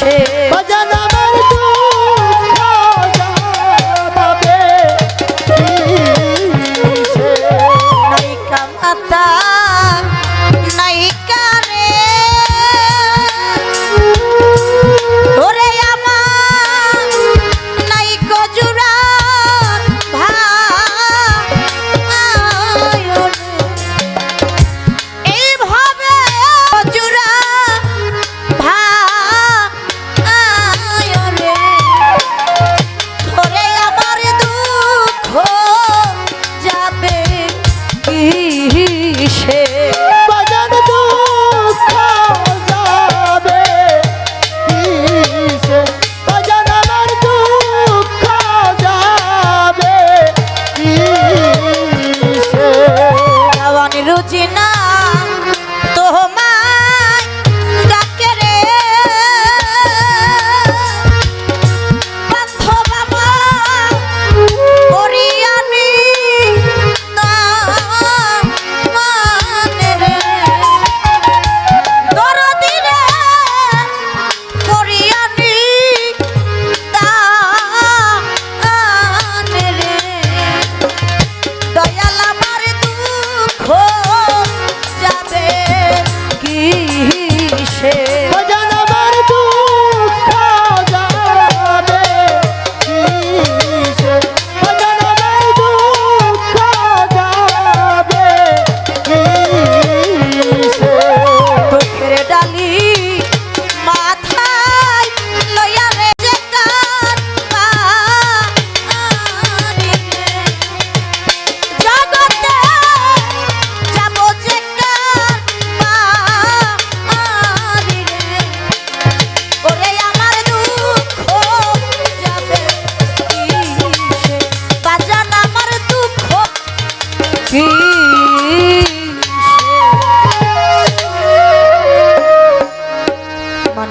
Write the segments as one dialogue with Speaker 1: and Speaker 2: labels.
Speaker 1: সে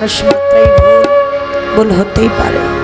Speaker 1: মানুষ মাত্রাই ভুল ভুল হতেই পারে।